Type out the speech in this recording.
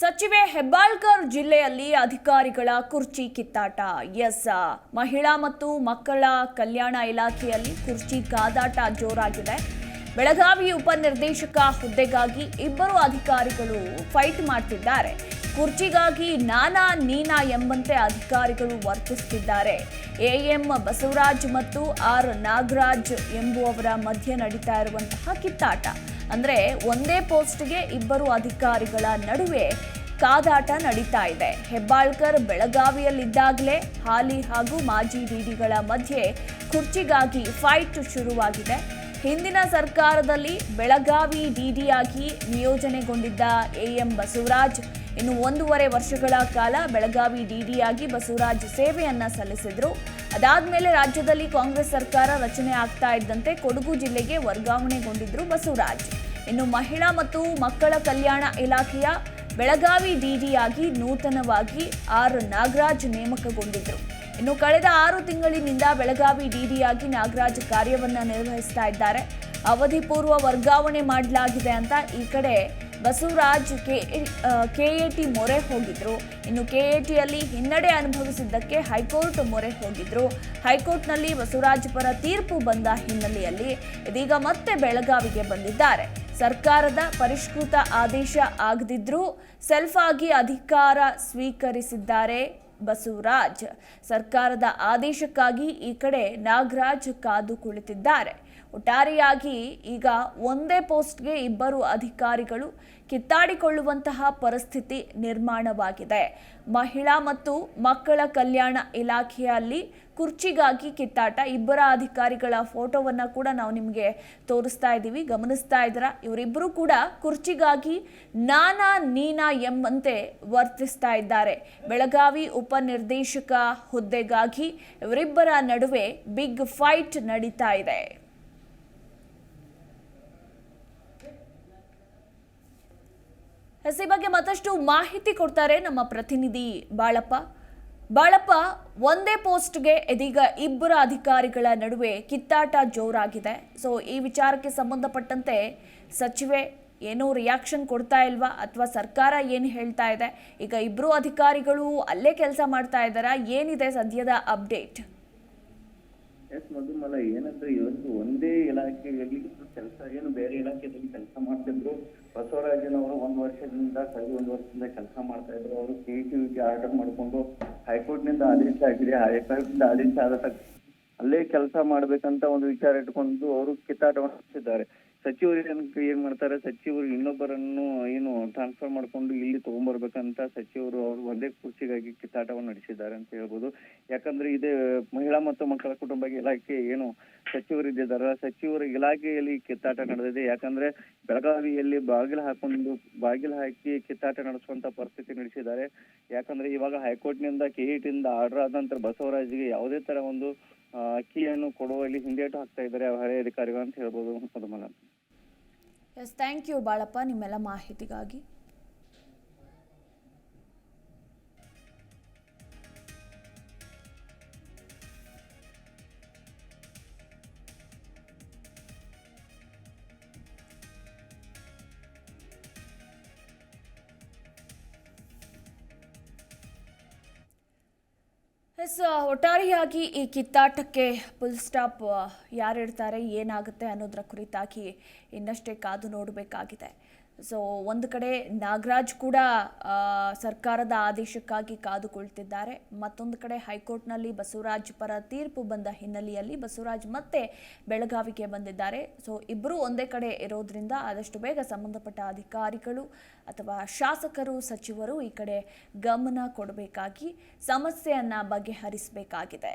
ಸಚಿವೆ ಹೆಬ್ಬಾಳ್ಕರ್ ಜಿಲ್ಲೆಯಲ್ಲಿ ಅಧಿಕಾರಿಗಳ ಕುರ್ಚಿ ಕಿತ್ತಾಟ. ಎಸ್, ಮಹಿಳಾ ಮತ್ತು ಮಕ್ಕಳ ಕಲ್ಯಾಣ ಇಲಾಖೆಯಲ್ಲಿ ಕುರ್ಚಿ ಕಾದಾಟ ಜೋರಾಗಿದೆ. ಬೆಳಗಾವಿ ಉಪನಿರ್ದೇಶಕ ಹುದ್ದೆಗಾಗಿ ಇಬ್ಬರು ಅಧಿಕಾರಿಗಳು ಫೈಟ್ ಮಾಡ್ತಿದ್ದಾರೆ. ಕುರ್ಚಿಗಾಗಿ ನಾನಾ ನೀನಾ ಎಂಬಂತೆ ಅಧಿಕಾರಿಗಳು ವರ್ತಿಸುತ್ತಿದ್ದಾರೆ. ಎಎಂ ಬಸವರಾಜ್ ಮತ್ತು ಆರ್ ನಾಗರಾಜ್ ಎಂಬುವವರ ಮಧ್ಯೆ ನಡೀತಾ ಇರುವಂತಹ ಕಿತ್ತಾಟ. ಅಂದ್ರೆ ಒಂದೇ ಪೋಸ್ಟ್ಗೆ ಇಬ್ಬರು ಅಧಿಕಾರಿಗಳ ನಡುವೆ ಕಾದಾಟ ನಡೀತಾ ಇದೆ. ಹೆಬ್ಬಾಳ್ಕರ್ ಬೆಳಗಾವಿಯಲ್ಲಿದ್ದಾಗಲೇ ಹಾಲಿ ಹಾಗೂ ಮಾಜಿ ಡಿಡಿಗಳ ಮಧ್ಯೆ ಕುರ್ಚಿಗಾಗಿ ಫೈಟ್ ಶುರುವಾಗಿದೆ. ಹಿಂದಿನ ಸರ್ಕಾರದಲ್ಲಿ ಬೆಳಗಾವಿ ಡಿಡಿಯಾಗಿ ನಿಯೋಜನೆಗೊಂಡಿದ್ದ ಎಎಂ ಬಸವರಾಜ್. ಇನ್ನು ಒಂದೂವರೆ ವರ್ಷಗಳ ಕಾಲ ಬೆಳಗಾವಿ ಡಿಡಿಯಾಗಿ ಬಸವರಾಜ್ ಸೇವೆಯನ್ನ ಸಲ್ಲಿಸಿದ್ರು. ಅದಾದ್ಮೇಲೆ ರಾಜ್ಯದಲ್ಲಿ ಕಾಂಗ್ರೆಸ್ ಸರ್ಕಾರ ರಚನೆ ಆಗ್ತಾ ಇದ್ದಂತೆ ಕೊಡಗು ಜಿಲ್ಲೆಗೆ ವರ್ಗಾವಣೆಗೊಂಡಿದ್ರು ಬಸವರಾಜ್. ಇನ್ನು ಮಹಿಳಾ ಮತ್ತು ಮಕ್ಕಳ ಕಲ್ಯಾಣ ಇಲಾಖೆಯ ಬೆಳಗಾವಿ ಡಿಡಿಯಾಗಿ ನೂತನವಾಗಿ ಆರ್ ನಾಗರಾಜ್ ನೇಮಕಗೊಂಡಿದ್ರು. ಇನ್ನು ಕಳೆದ ಆರು ತಿಂಗಳಿನಿಂದ ಬೆಳಗಾವಿ ಡಿಡಿಯಾಗಿ ನಾಗರಾಜ್ ಕಾರ್ಯವನ್ನು ನಿರ್ವಹಿಸ್ತಾ ಇದ್ದಾರೆ. ಅವಧಿ ಪೂರ್ವ ವರ್ಗಾವಣೆ ಮಾಡಲಾಗಿದೆ ಅಂತ ಈ ಕಡೆ ಬಸವರಾಜ್ ಕೆ ಎ ಟಿ ಮೊರೆ ಹೋಗಿದ್ರು. ಇನ್ನು ಕೆ ಎ ಟಿಯಲ್ಲಿ ಹಿನ್ನಡೆ ಅನುಭವಿಸಿದ್ದಕ್ಕೆ ಹೈಕೋರ್ಟ್ ಮೊರೆ ಹೋಗಿದ್ರು. ಹೈಕೋರ್ಟ್ನಲ್ಲಿ ಬಸವರಾಜ್ ಪರ ತೀರ್ಪು ಬಂದ ಹಿನ್ನೆಲೆಯಲ್ಲಿ ಇದೀಗ ಮತ್ತೆ ಬೆಳಗಾವಿಗೆ ಬಂದಿದ್ದಾರೆ. ಸರ್ಕಾರದ ಪರಿಷ್ಕೃತ ಆದೇಶ ಆಗದಿದ್ರೂ ಸೆಲ್ಫ್ ಆಗಿ ಅಧಿಕಾರ ಸ್ವೀಕರಿಸಿದ್ದಾರೆ. ಬಸವರಾಜ್. ಸರ್ಕಾರದ ಆದೇಶಕ್ಕಾಗಿ ಈ ಕಡೆ ನಾಗರಾಜ್ ಕಾದು ಕುಳಿತಿದ್ದಾರೆ. ಒಟ್ಟಾರೆಯಾಗಿ ಈಗ ಒಂದೇ ಪೋಸ್ಟ್ಗೆ ಇಬ್ಬರು ಅಧಿಕಾರಿಗಳು ಕಿತ್ತಾಡಿಕೊಳ್ಳುವಂತಹ ಪರಿಸ್ಥಿತಿ ನಿರ್ಮಾಣವಾಗಿದೆ. ಮಹಿಳಾ ಮತ್ತು ಮಕ್ಕಳ ಕಲ್ಯಾಣ ಇಲಾಖೆಯಲ್ಲಿ ಕುರ್ಚಿಗಾಗಿ ಕಿತ್ತಾಟ, ಇಬ್ಬರ ಅಧಿಕಾರಿಗಳ ಫೋಟೋವನ್ನು ಕೂಡ ನಾವು ನಿಮಗೆ ತೋರಿಸ್ತಾ ಇದ್ದೀವಿ, ಗಮನಿಸ್ತಾ ಇದ್ದೀರಾ? ಇವರಿಬ್ಬರು ಕೂಡ ಕುರ್ಚಿಗಾಗಿ ನಾನಾ ನೀನಾ ಎಂಬಂತೆ ವರ್ತಿಸ್ತಾ ಇದ್ದಾರೆ. ಬೆಳಗಾವಿ ಉಪನಿರ್ದೇಶಕ ಹುದ್ದೆಗಾಗಿ ಇವರಿಬ್ಬರ ನಡುವೆ ಬಿಗ್ ಫೈಟ್ ನಡೀತಾ ಇದೆ. ಎಸ್ ಈ ಬಗ್ಗೆ ಮತ್ತಷ್ಟು ಮಾಹಿತಿ ಕೊಡ್ತಾರೆ ನಮ್ಮ ಪ್ರತಿನಿಧಿ ಬಾಳಪ್ಪ. ಬಾಳಪ್ಪ, ಒಂದೇ ಪೋಸ್ಟ್ಗೆ ಇದೀಗ ಇಬ್ಬರ ಅಧಿಕಾರಿಗಳ ನಡುವೆ ಕಿತ್ತಾಟ ಜೋರಾಗಿದೆ. ಸೊ, ಈ ವಿಚಾರಕ್ಕೆ ಸಂಬಂಧಪಟ್ಟಂತೆ ಸಚಿವೆ ಏನೋ ರಿಯಾಕ್ಷನ್ ಕೊಡ್ತಾ ಇಲ್ವಾ ಅಥವಾ ಸರ್ಕಾರ ಏನು ಹೇಳ್ತಾ ಇದೆ? ಈಗ ಇಬ್ಬರು ಅಧಿಕಾರಿಗಳು ಅಲ್ಲೇ ಕೆಲಸ ಮಾಡ್ತಾ ಇದ್ದಾರಾ? ಏನಿದೆ ಸದ್ಯದ ಅಪ್ಡೇಟ್? ಎಸ್ ಮಧುಮಲ, ಏನಂದ್ರೆ ಇವತ್ತು ಒಂದೇ ಇಲಾಖೆಯಲ್ಲಿ ಕೆಲಸ ಏನು ಬೇರೆ ಇಲಾಖೆಯಲ್ಲಿ ಕೆಲಸ ಮಾಡ್ತಿದ್ರು. ಬಸವರಾಜನವರು ಒಂದು ವರ್ಷದಿಂದ ಕಳೆದ ಒಂದು ವರ್ಷದಿಂದ ಕೆಲಸ ಮಾಡ್ತಾ ಇದ್ರು. ಅವರು ಕೆ ಗೆ ಆರ್ಡರ್ ಮಾಡಿಕೊಂಡು ಹೈಕೋರ್ಟ್ನಿಂದ ಆದೇಶ ಆಗಿದೆ ಹೈಕೋರ್ಟ್ನಿಂದ ಆದೇಶ ಆದ ತಕ್ಷಣ ಅಲ್ಲೇ ಕೆಲಸ ಮಾಡ್ಬೇಕಂತ ಒಂದು ವಿಚಾರ ಇಟ್ಕೊಂಡು ಅವರು ಕಿತ್ತಾಟವನ್ನು ನಡೆಸಿದ್ದಾರೆ. ಸಚಿವರು ಏನ್ ಏನ್ ಮಾಡ್ತಾರೆ, ಸಚಿವರು ಇನ್ನೊಬ್ಬರನ್ನು ಏನು ಟ್ರಾನ್ಸ್ಫರ್ ಮಾಡ್ಕೊಂಡು ಇಲ್ಲಿ ತಗೊಂಡ್ಬರ್ಬೇಕಂತ ಸಚಿವರು ಅವರು ಒಂದೇ ಕುರ್ಚಿಗಾಗಿ ಕಿತ್ತಾಟವನ್ನು ನಡೆಸಿದ್ದಾರೆ ಅಂತ ಹೇಳ್ಬೋದು. ಯಾಕಂದ್ರೆ ಇದೇ ಮಹಿಳಾ ಮತ್ತು ಮಕ್ಕಳ ಕುಟುಂಬ ಇಲಾಖೆ ಏನು ಸಚಿವರು ಇದ್ದಿದ್ದಾರೆ. ಸಚಿವರ ಇಲಾಖೆಯಲ್ಲಿ ಕಿತ್ತಾಟ ನಡೆದಿದೆ. ಯಾಕಂದ್ರೆ ಬೆಳಗಾವಿಯಲ್ಲಿ ಬಾಗಿಲು ಹಾಕೊಂಡು, ಬಾಗಿಲು ಹಾಕಿ ಕಿತ್ತಾಟ ನಡೆಸುವಂತ ಪರಿಸ್ಥಿತಿ ನಡೆಸಿದ್ದಾರೆ. ಯಾಕಂದ್ರೆ ಇವಾಗ ಹೈಕೋರ್ಟ್ನಿಂದ ಕೆಇಟಿಂದ ಆರ್ಡರ್ ಆದ ನಂತರ ಬಸವರಾಜ್ಗೆ ಯಾವುದೇ ತರ ಒಂದು ಅಕ್ಕಿಯನ್ನು ಕೀಯನ್ನು ಕೊಡುವಲ್ಲಿ ಹಿಂದೇಟು ಹಾಕ್ತಾ ಇದ್ದಾರೆ ಹಳೆಯ ಅಧಿಕಾರಿಗಳು ಅಂತ ಹೇಳ್ಬೋದು Madhumala yes thank you Balappa ನಿಮ್ಮೆಲ್ಲ ಮಾಹಿತಿಗಾಗಿ. ಎಸ್ ಒಟ್ಟಾರೆಯಾಗಿ ಈ ಕಿತ್ತಾಟಕ್ಕೆ ಫುಲ್ ಸ್ಟಾಪ್ ಯಾರಿರ್ತಾರೆ ಏನಾಗುತ್ತೆ ಅನ್ನೋದರ ಕುರಿತಾಗಿ ಇನ್ನಷ್ಟೇ ಕಾದು ನೋಡಬೇಕಾಗಿದೆ. ಸೊ ಒಂದು ಕಡೆ ನಾಗರಾಜ್ ಕೂಡ ಸರ್ಕಾರದ ಆದೇಶಕ್ಕಾಗಿ ಕಾದುಕೊಳ್ತಿದ್ದಾರೆ. ಮತ್ತೊಂದು ಕಡೆ ಹೈಕೋರ್ಟ್ನಲ್ಲಿ ಬಸವರಾಜ್ ಪರ ತೀರ್ಪು ಬಂದ ಹಿನ್ನೆಲೆಯಲ್ಲಿ ಬಸವರಾಜ್ ಮತ್ತೆ ಬೆಳಗಾವಿಗೆ ಬಂದಿದ್ದಾರೆ. ಸೊ ಇಬ್ಬರು ಒಂದೇ ಕಡೆ ಇರೋದ್ರಿಂದ ಆದಷ್ಟು ಬೇಗ ಸಂಬಂಧಪಟ್ಟ ಅಧಿಕಾರಿಗಳು ಅಥವಾ ಶಾಸಕರು, ಸಚಿವರು ಈ ಕಡೆ ಗಮನ ಕೊಡಬೇಕಾಗಿ, ಸಮಸ್ಯೆಯನ್ನು ಬಗೆಹರಿಸಬೇಕಾಗಿದೆ.